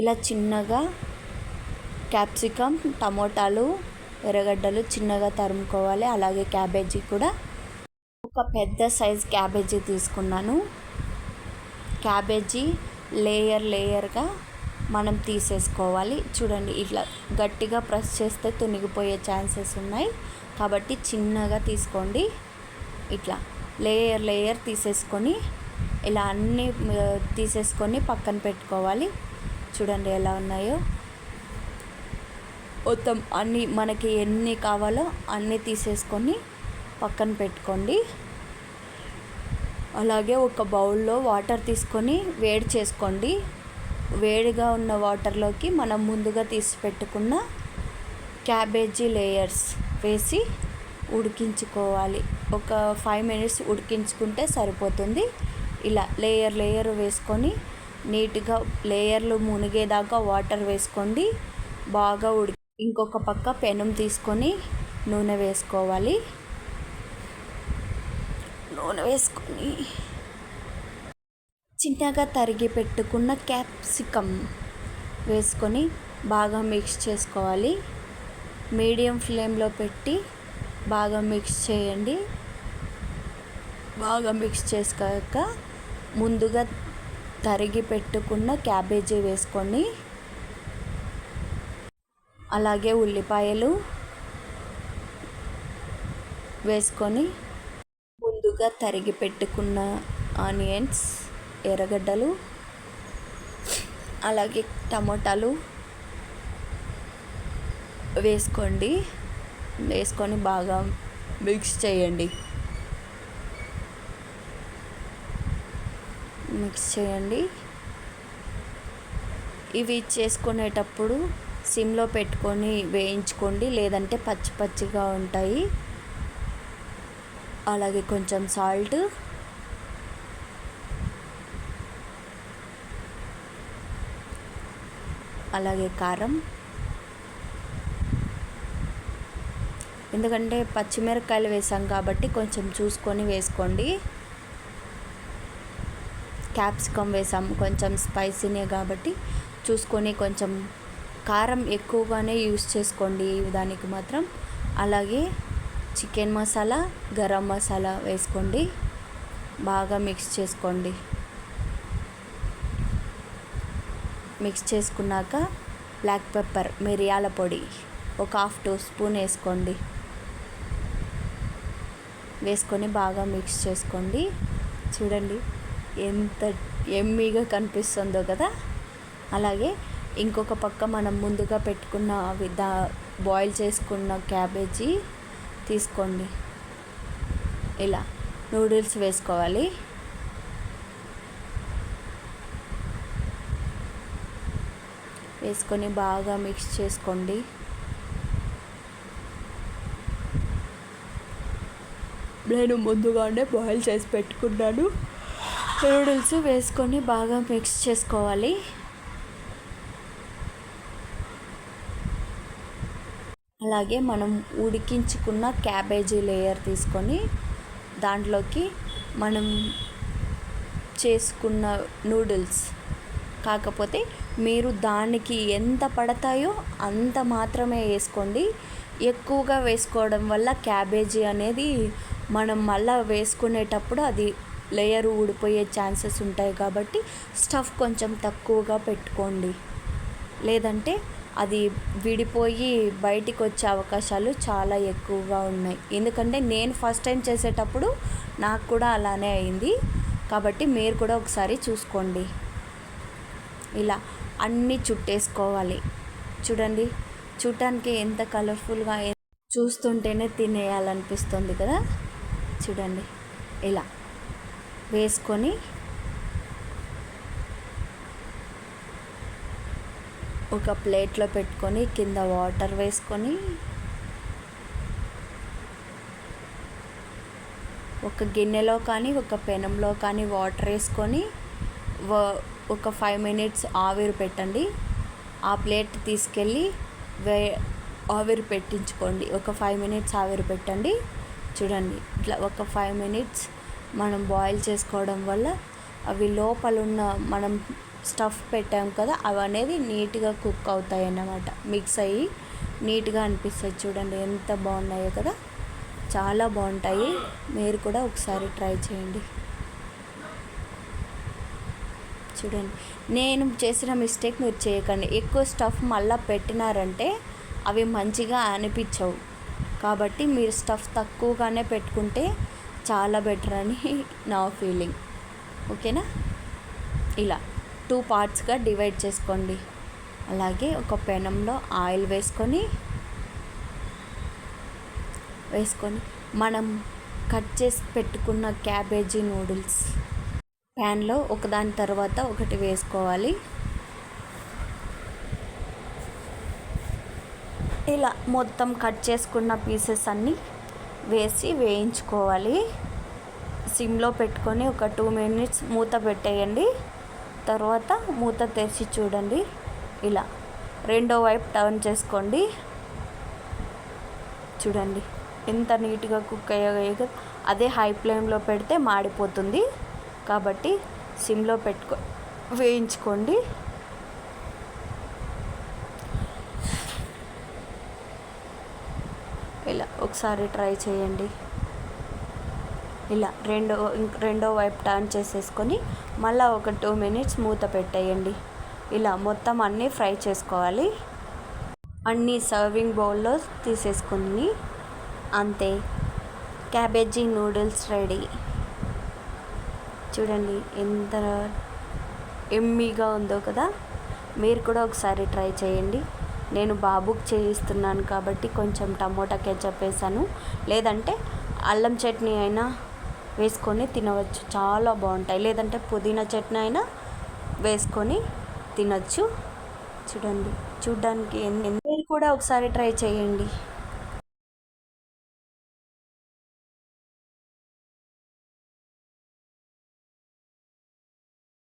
ఇలా చిన్నగా క్యాప్సికమ్ టమోటాలు ఎర్రగడ్డలు చిన్నగా తరుముకోవాలి. అలాగే క్యాబేజీ కూడా ఒక పెద్ద సైజ్ క్యాబేజీ తీసుకున్నాను. క్యాబేజీ లేయర్ లేయర్గా మనం తీసేసుకోవాలి. చూడండి ఇట్లా గట్టిగా ప్రెస్ చేస్తే తునిగిపోయే ఛాన్సెస్ ఉన్నాయి. కాబట్టి చిన్నగా తీసుకోండి. ఇట్లా లేయర్ లేయర్ తీసేసుకొని ఇలా అన్నీ తీసేసుకొని పక్కన పెట్టుకోవాలి. చూడండి ఎలా ఉన్నాయో. మొత్తం అన్ని మనకి ఎన్ని కావాలో అన్నీ తీసేసుకొని పక్కన పెట్టుకోండి. అలాగే ఒక బౌల్లో వాటర్ తీసుకొని వేడి చేసుకోండి. వేడిగా ఉన్న వాటర్లోకి మనం ముందుగా తీసి పెట్టుకున్న క్యాబేజీ లేయర్స్ వేసి ఉడికించుకోవాలి. ఒక ఫైవ్ మినిట్స్ ఉడికించుకుంటే సరిపోతుంది. ఇలా లేయర్ లేయర్ వేసుకొని నీట్గా లేయర్లు మునిగేదాకా వాటర్ వేసుకోండి. బాగా ఉడికి ఇంకొక పక్క పెనం తీసుకొని నూనె వేసుకోవాలి. నూనె వేసుకొని చిన్నగా తరిగి పెట్టుకున్న క్యాప్సికమ్ వేసుకొని బాగా మిక్స్ చేసుకోవాలి. మీడియం ఫ్లేమ్లో పెట్టి బాగా మిక్స్ చేయండి. బాగా మిక్స్ చేసుకోక ముందుగా తరిగి పెట్టుకున్న క్యాబేజీ వేసుకొని అలాగే ఉల్లిపాయలు వేసుకొని ముందుగా తరిగి పెట్టుకున్న ఆనియన్స్ ఎర్రగడ్డలు అలాగే టమోటాలు వేసుకోండి. వేసుకొని బాగా మిక్స్ చేయండి. మిక్స్ చేయండి. ఇవి చేసుకునేటప్పుడు సిమ్లో పెట్టుకొని వేయించుకోండి. లేదంటే పచ్చి పచ్చిగా ఉంటాయి. అలాగే కొంచెం సాల్ట్. అలాగే కారం. ఎందుకంటే పచ్చిమిరపకాయలు వేసాం కాబట్టి కొంచెం చూసుకొని వేసుకోండి. క్యాప్సికమ్ వేసాం కొంచెం స్పైసీనే కాబట్టి. చూసుకొని కొంచెం కారం ఎక్కువగానే యూస్ చేసుకోండి దానికి మాత్రం. అలాగే చికెన్ మసాలా గరం మసాలా వేసుకోండి. బాగా మిక్స్ చేసుకోండి. మిక్స్ చేసుకున్నాక బ్లాక్ పెప్పర్ మిరియాల పొడి ఒక హాఫ్ టూ స్పూన్ వేసుకోండి. వేసుకొని బాగా మిక్స్ చేసుకోండి. చూడండి. ఎంత ఎమ్మీగా కనిపిస్తుందో కదా. అలాగే ఇంకొక పక్క మనం ముందుగా పెట్టుకున్న అవి దా బాయిల్ చేసుకున్న క్యాబేజీ తీసుకోండి. ఇలా నూడిల్స్ వేసుకోవాలి. వేసుకొని బాగా మిక్స్ చేసుకోండి. నేను ముందుగానే బాయిల్ చేసి పెట్టుకున్నాను. నూడిల్స్ వేసుకొని బాగా మిక్స్ చేసుకోవాలి. అలాగే మనం ఉడికించుకున్న క్యాబేజీ లేయర్ తీసుకొని దాంట్లోకి మనం చేసుకున్న నూడిల్స్. కాకపోతే మీరు దానికి ఎంత పడతాయో అంత మాత్రమే వేసుకోండి. ఎక్కువగా వేసుకోవడం వల్ల క్యాబేజీ అనేది మనం మళ్ళీ వేసుకునేటప్పుడు అది లేయర్ ఊడిపోయే ఛాన్సెస్ ఉంటాయి కాబట్టి స్టఫ్ కొంచెం తక్కువగా పెట్టుకోండి. లేదంటే అది విడిపోయి బయటికి వచ్చే అవకాశాలు చాలా ఎక్కువగా ఉన్నాయి. ఎందుకంటే నేను ఫస్ట్ టైం చేసేటప్పుడు నాకు కూడా అలానే అయింది. కాబట్టి మీరు కూడా ఒకసారి చూసుకోండి. ఇలా అన్నీ చుట్టేసుకోవాలి. చూడండి చూడటానికి ఎంత కలర్ఫుల్గా చూస్తుంటేనే తినేయాలనిపిస్తుంది కదా? చూడండి ఇలా. వేసుకొని ఒక ప్లేట్లో పెట్టుకొని కింద వాటర్ వేసుకొని ఒక గిన్నెలో కానీ ఒక పెనంలో కానీ వాటర్ వేసుకొని ఒక ఫైవ్ మినిట్స్ ఆవిరి పెట్టండి. ఆ ప్లేట్ తీసుకెళ్ళి వే ఆవిరి పెట్టించుకోండి. ఒక ఫైవ్ మినిట్స్ ఆవిరి పెట్టండి. చూడండి ఇట్లా ఒక ఫైవ్ మినిట్స్ మనం బాయిల్ చేసుకోవడం వల్ల అవి లోపల ఉన్న మనం స్టఫ్ పెట్టాం కదా అవి అనేది నీట్గా కుక్ అవుతాయి అన్నమాట మిక్స్ అయ్యి నీట్గా అనిపిస్తుంది చూడండి ఎంత బాగున్నాయో కదా. చాలా బాగుంటాయి. మీరు కూడా ఒకసారి ట్రై చేయండి. చూడండి నేను చేసిన మిస్టేక్ మీరు చేయకండి. ఎక్కువ స్టఫ్ మళ్ళీ పెట్టినారంటే అవి మంచిగా అనిపించవు. కాబట్టి మీరు స్టఫ్ తక్కువగానే పెట్టుకుంటే చాలా బెటర్ అని నా ఫీలింగ్ ఓకేనా ఇలా టూ పార్ట్స్గా డివైడ్ చేసుకోండి. అలాగే ఒక పెనంలో ఆయిల్ వేసుకొని వేసుకొని మనం కట్ చేసి పెట్టుకున్న క్యాబేజీ నూడిల్స్ ప్యాన్లో ఒకదాని తర్వాత ఒకటి వేసుకోవాలి. ఇలా మొత్తం కట్ చేసుకున్న పీసెస్ అన్నీ వేసి వేయించుకోవాలి. సిమ్లో పెట్టుకొని ఒక టూ మినిట్స్ మూత పెట్టేయండి. తర్వాత మూత తెరిచి చూడండి. ఇలా రెండో వైపు టర్న్ చేసుకోండి. చూడండి ఎంత నీట్గా కుక్ అయ్యాయో. అదే హై ఫ్లేమ్లో పెడితే మాడిపోతుంది. కాబట్టి సిమ్లో పెట్టుకో వేయించుకోండి. ఇలా ఒకసారి ట్రై చేయండి. ఇలా రెండో రెండో వైపు టర్న్ చేసేసుకొని మళ్ళీ ఒక టూ మినిట్స్ మూత పెట్టేయండి. ఇలా మొత్తం అన్నీ ఫ్రై చేసుకోవాలి. అన్నీ సర్వింగ్ బౌల్లో తీసేసుకుని అంతే. Cabbage noodles ready. చూడండి ఎంత ఎమ్మీగా ఉందో కదా. మీరు కూడా ఒకసారి ట్రై చేయండి. నేను బాబుకి చేయిస్తున్నాను కాబట్టి కొంచెం టమోటా కెచప్ వేసాను. లేదంటే అల్లం చట్నీ అయినా వేసుకొని తినవచ్చు. చాలా బాగుంటాయి. లేదంటే పుదీనా చట్నీ అయినా వేసుకొని తినచ్చు. చూడండి. చూడ్డానికి మీరు కూడా ఒకసారి ట్రై చేయండి.